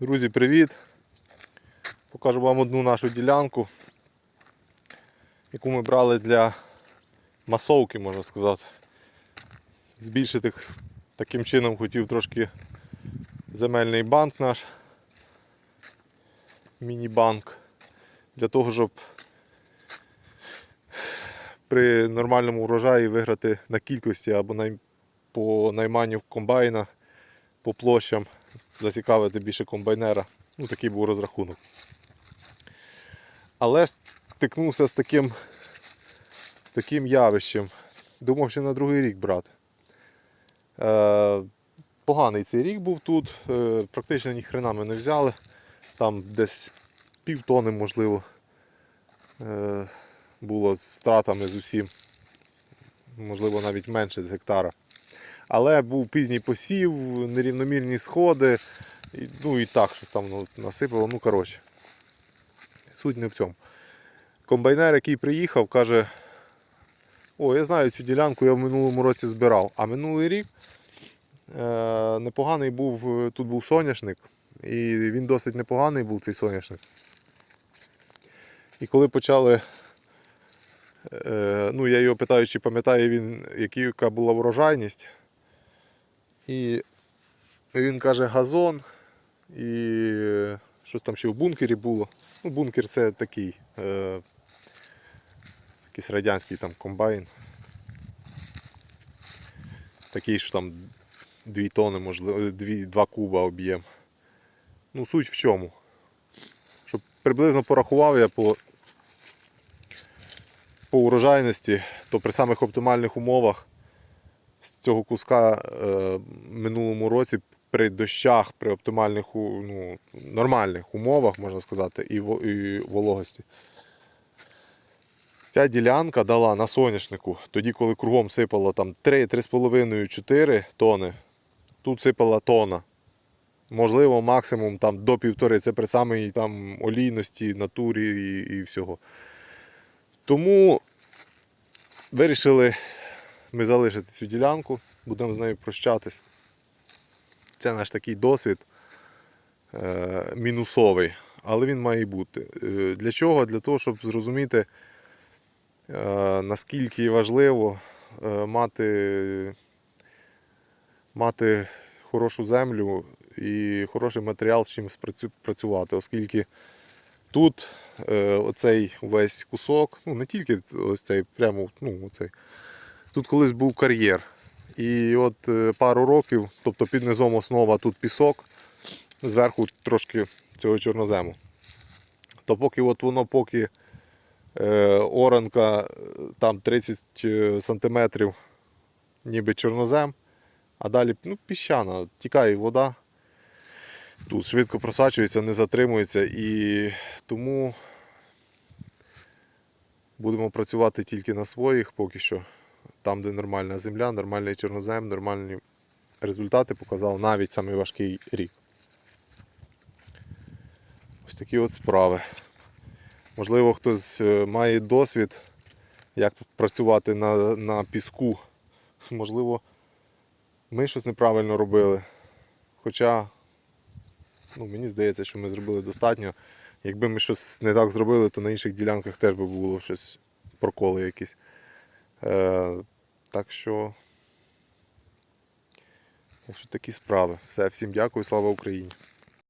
Друзі, привіт! Покажу вам одну нашу ділянку, яку ми брали для масовки, можна сказати. Збільшити таким чином хотів трошки земельний банк наш, міні-банк, для того, щоб при нормальному урожаї виграти на кількості або по найманню комбайна по площам зацікавити більше комбайнера. Ну, такий був розрахунок. Але стикнувся з таким, з таким явищем. Думав, що на другий рік брати. Е, поганий цей рік був тут. Е, практично ні хрена ми не взяли. Там десь півтони, можливо, е, було з втратами з усім. Можливо, навіть менше з гектара. Але був пізній посів, нерівномірні сходи, ну і так щось там ну, насипало. Ну, коротше, суть не в цьому. Комбайнер, який приїхав, каже: О, я знаю цю ділянку, я в минулому році збирав. А минулий рік е, непоганий був, тут був соняшник, і він досить непоганий був цей соняшник. І коли почали Е, ну, я його питаю, чи пам'ятає він, яка була врожайність. І він каже газон і щось там ще в бункері було. Ну, бункер це такий, е, якийсь радянський там комбайн. Такий, що там 2 тони, можливо, 2, 2 куба об'єм. Ну, суть в чому? Щоб приблизно порахував я по по урожайності, то при самих оптимальних умовах цього куска е, минулому році при дощах, при оптимальних ну, нормальних умовах, можна сказати, і, во- і вологості. Ця ділянка дала на соняшнику, тоді, коли кругом сипало там 3-3,5-4 тони, тут сипала тона. Можливо, максимум там до півтори. Це при самій там олійності, натурі і, і всього. Тому вирішили ми залишити цю ділянку, будемо з нею прощатись. Це наш такий досвід е, мінусовий, але він має бути. Е, Для чого? Для того, щоб зрозуміти, е, наскільки важливо е, мати, мати хорошу землю і хороший матеріал, з чим працювати, оскільки тут е, оцей весь кусок, ну не тільки ось цей, прямо ну, оцей. Тут колись був кар'єр. І от е, пару років, тобто під низом основа тут пісок, зверху трошки цього чорнозему. То поки от воно поки е, оранка е, там 30 сантиметрів, ніби чорнозем, а далі ну, піщана, тікає вода. Тут швидко просачується, не затримується і тому будемо працювати тільки на своїх поки що. Там, де нормальна земля, нормальний чорнозем, нормальні результати показав навіть самий важкий рік. Ось такі от справи. Можливо, хтось е, має досвід, як працювати на, на піску. Можливо, ми щось неправильно робили. Хоча ну, мені здається, що ми зробили достатньо. Якби ми щось не так зробили, то на інших ділянках теж би було щось проколи якісь. Е, так що. Так що такі справи. Все, всім дякую, слава Україні.